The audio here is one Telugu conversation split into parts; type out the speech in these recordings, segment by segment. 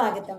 స్వాగతం.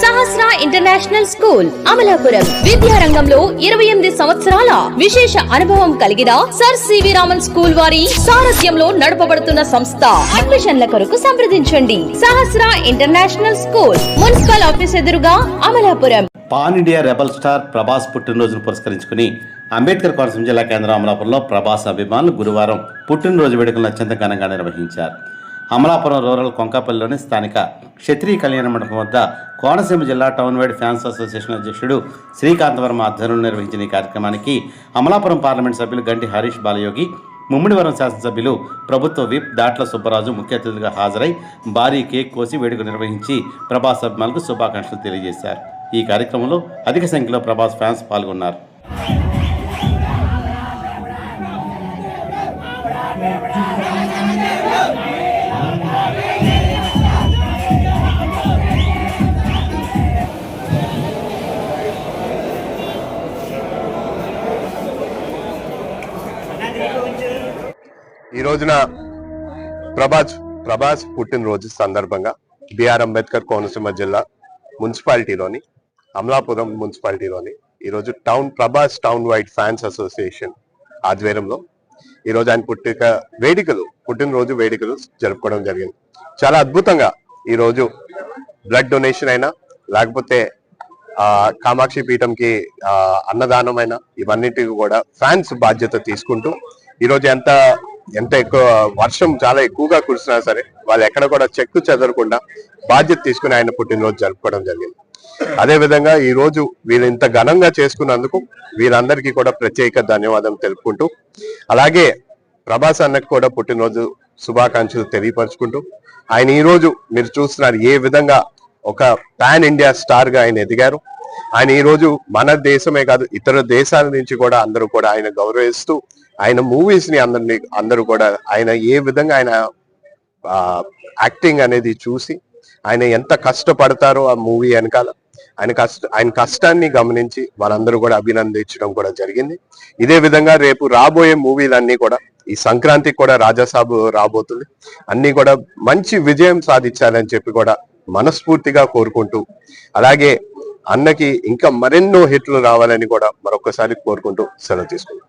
Sahasra international school Amalapuram. విద్యారంగంలో ఇరవై ఎనిమిది సంవత్సరాల విశేష అనుభవం కలిగిన సర్ సివి రామన్ స్కూల్ వారి సారథ్యంలో నడపబడుతున్న సంస్థ. అడ్మిషన్ల కొరకు సంప్రదించండి. Sahasra international school municipal office ఎదురుగా Amalapuram. Pan India rebel star Prabhas పుట్టినరోజును పురస్కరించుకుని అంబేద్కర్ కోనసీమ జిల్లా కేంద్రం అమలాపురంలో ప్రభాస్ అభిమానులు గురువారం పుట్టినరోజు వేడుకలను అత్యంత ఘనంగా నిర్వహించారు. అమలాపురం రూరల్ కొంకాపల్లిలోని స్థానిక క్షత్రియ కళ్యాణ మండపం వద్ద కోనసీమ జిల్లా టౌన్ వైడ్ ఫ్యాన్స్ అసోసియేషన్ అధ్యక్షుడు శ్రీకాంత్ వర్మ ఆధ్వర్యంలో నిర్వహించిన ఈ కార్యక్రమానికి అమలాపురం పార్లమెంట్ సభ్యులు గంటి హరీష్ బాలయోగి ముమ్మిడివరం శాసనసభ్యులు ప్రభుత్వ విప్ దాట్ల సుబ్బరాజు ముఖ్య అతిథిగా హాజరై భారీ కేక్ కోసి వేడుక నిర్వహించి ప్రభాస్ అభిమానులకు శుభాకాంక్షలు తెలియజేశారు. ఈ కార్యక్రమంలో అధిక సంఖ్యలో ప్రభాస్ ఫ్యాన్స్ పాల్గొన్నారు. ఈ రోజున ప్రభాస్ ప్రభాస్ పుట్టినరోజు సందర్భంగా బిఆర్ అంబేద్కర్ కోనసీమ జిల్లా మున్సిపాలిటీలోని అమలాపురం మున్సిపాలిటీలోని ఈరోజు town Prabhas town wide fans association ఆధ్వర్యంలో ఈ రోజు ఆయన పుట్టిక వేడుకలు పుట్టినరోజు వేడుకలు జరుపుకోవడం జరిగింది. చాలా అద్భుతంగా ఈరోజు బ్లడ్ డొనేషన్ అయినా లేకపోతే ఆ కామాక్షి పీఠంకి ఆ అన్నదానం అయినా ఇవన్నిటికి కూడా ఫ్యాన్స్ బాధ్యత తీసుకుంటూ ఈరోజు ఎంత ఎంత ఎక్కువ వర్షం చాలా ఎక్కువగా కురిసినా సరే వాళ్ళు ఎక్కడ కూడా చెక్కు చెదరకుండా బాధ్యత తీసుకుని ఆయన పుట్టినరోజు జరుపుకోవడం జరిగింది. అదే విధంగా ఈ రోజు వీరు ఇంత ఘనంగా చేసుకున్నందుకు వీరందరికీ కూడా ప్రత్యేక ధన్యవాదం తెలుపుకుంటూ అలాగే ప్రభాస్ అన్నకు కూడా పుట్టినరోజు శుభాకాంక్షలు తెలియపరచుకుంటూ ఆయన ఈ రోజు మీరు చూస్తున్నారు ఏ విధంగా ఒక పాన్ ఇండియా స్టార్గా ఆయన ఎదిగారు. ఆయన ఈ రోజు మన దేశమే కాదు ఇతర దేశాల నుంచి కూడా అందరూ కూడా ఆయన గౌరవిస్తూ ఆయన మూవీస్ని అందరినీ అందరూ కూడా ఆయన ఏ విధంగా ఆయన యాక్టింగ్ అనేది చూసి ఆయన ఎంత కష్టపడతారో ఆ మూవీ వెనకాల ఆయన కష్ట ఆయన కష్టాన్ని గమనించి వారందరూ కూడా అభినందించడం కూడా జరిగింది. ఇదే విధంగా రేపు రాబోయే మూవీలన్నీ కూడా ఈ సంక్రాంతికి కూడా రాజాసాబు రాబోతుంది. అన్ని కూడా మంచి విజయం సాధించాలని చెప్పి కూడా మనస్ఫూర్తిగా కోరుకుంటూ అలాగే అన్నకి ఇంకా మరెన్నో హిట్లు రావాలని కూడా మరొకసారి కోరుకుంటూ సెలవు తీసుకుంటాం